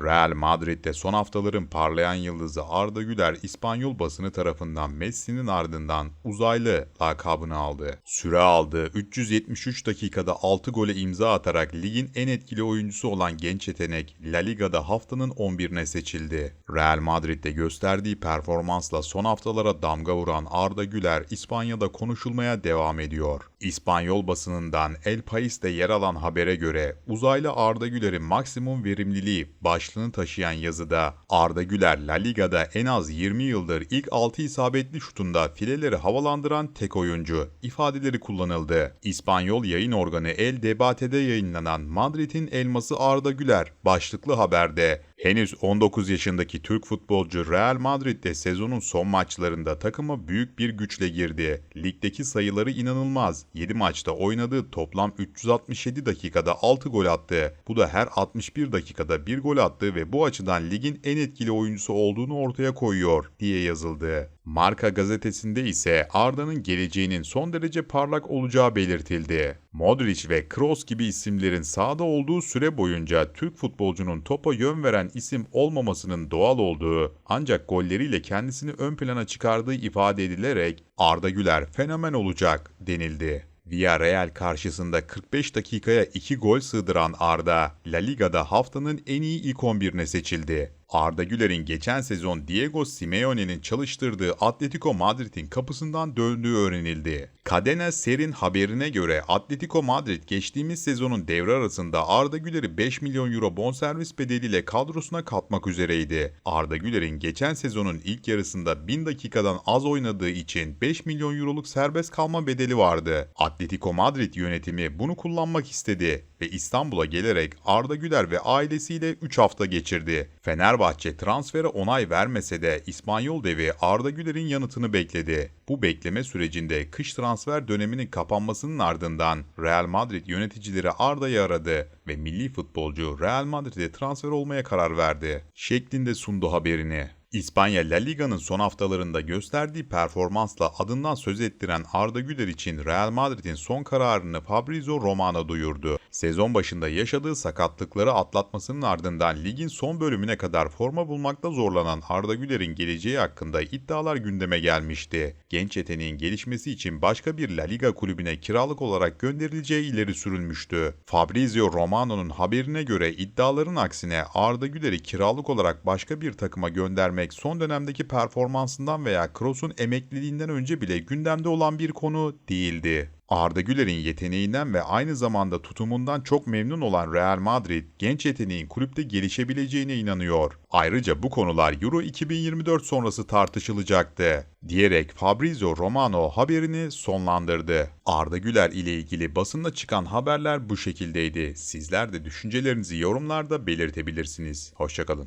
Real Madrid'de son haftaların parlayan yıldızı Arda Güler İspanyol basını tarafından Messi'nin ardından uzaylı lakabını aldı. Süre aldığı 373 dakikada 6 gole imza atarak ligin en etkili oyuncusu olan genç yetenek La Liga'da haftanın 11'ine seçildi. Real Madrid'de gösterdiği performansla son haftalara damga vuran Arda Güler İspanya'da konuşulmaya devam ediyor. İspanyol basınından El País'te yer alan habere göre uzaylı Arda Güler'in maksimum verimliliği başlığını taşıyan yazıda Arda Güler La Liga'da en az 20 yıldır ilk 6 isabetli şutunda fileleri havalandıran tek oyuncu ifadeleri kullanıldı. İspanyol yayın organı El Debate'de yayınlanan Madrid'in elması Arda Güler başlıklı haberde henüz 19 yaşındaki Türk futbolcu Real Madrid'de sezonun son maçlarında takıma büyük bir güçle girdi. Ligdeki sayıları inanılmaz. 7 maçta oynadığı toplam 367 dakikada 6 gol attı. Bu da her 61 dakikada bir gol attı ve bu açıdan ligin en etkili oyuncusu olduğunu ortaya koyuyor diye yazıldı. Marka gazetesinde ise Arda'nın geleceğinin son derece parlak olacağı belirtildi. Modric ve Kroos gibi isimlerin sahada olduğu süre boyunca Türk futbolcunun topa yön veren isim olmamasının doğal olduğu ancak golleriyle kendisini ön plana çıkardığı ifade edilerek Arda Güler fenomen olacak denildi. Villarreal karşısında 45 dakikaya 2 gol sığdıran Arda, La Liga'da haftanın en iyi ilk 11'ine seçildi. Arda Güler'in geçen sezon Diego Simeone'nin çalıştırdığı Atletico Madrid'in kapısından döndüğü öğrenildi. Cadena Ser'in haberine göre Atletico Madrid geçtiğimiz sezonun devre arasında Arda Güler'i 5 milyon euro bonservis bedeliyle kadrosuna katmak üzereydi. Arda Güler'in geçen sezonun ilk yarısında 1000 dakikadan az oynadığı için 5 milyon euroluk serbest kalma bedeli vardı. Atletico Madrid yönetimi bunu kullanmak istedi ve İstanbul'a gelerek Arda Güler ve ailesiyle 3 hafta geçirdi. Fenerbahçe transfere onay vermese de İspanyol devi Arda Güler'in yanıtını bekledi. Bu bekleme sürecinde kış transfer döneminin kapanmasının ardından Real Madrid yöneticileri Arda'yı aradı ve milli futbolcu Real Madrid'e transfer olmaya karar verdi. Şeklinde sundu haberini. İspanya La Liga'nın son haftalarında gösterdiği performansla adından söz ettiren Arda Güler için Real Madrid'in son kararını Fabrizio Romano duyurdu. Sezon başında yaşadığı sakatlıkları atlatmasının ardından ligin son bölümüne kadar forma bulmakta zorlanan Arda Güler'in geleceği hakkında iddialar gündeme gelmişti. Genç yeteneğin gelişmesi için başka bir La Liga kulübüne kiralık olarak gönderileceği ileri sürülmüştü. Fabrizio Romano'nun haberine göre iddiaların aksine Arda Güler'i kiralık olarak başka bir takıma göndermek son dönemdeki performansından veya Kroos'un emekliliğinden önce bile gündemde olan bir konu değildi. Arda Güler'in yeteneğinden ve aynı zamanda tutumundan çok memnun olan Real Madrid, genç yeteneğin kulüpte gelişebileceğine inanıyor. Ayrıca bu konular Euro 2024 sonrası tartışılacaktı, diyerek Fabrizio Romano haberini sonlandırdı. Arda Güler ile ilgili basında çıkan haberler bu şekildeydi. Sizler de düşüncelerinizi yorumlarda belirtebilirsiniz. Hoşçakalın.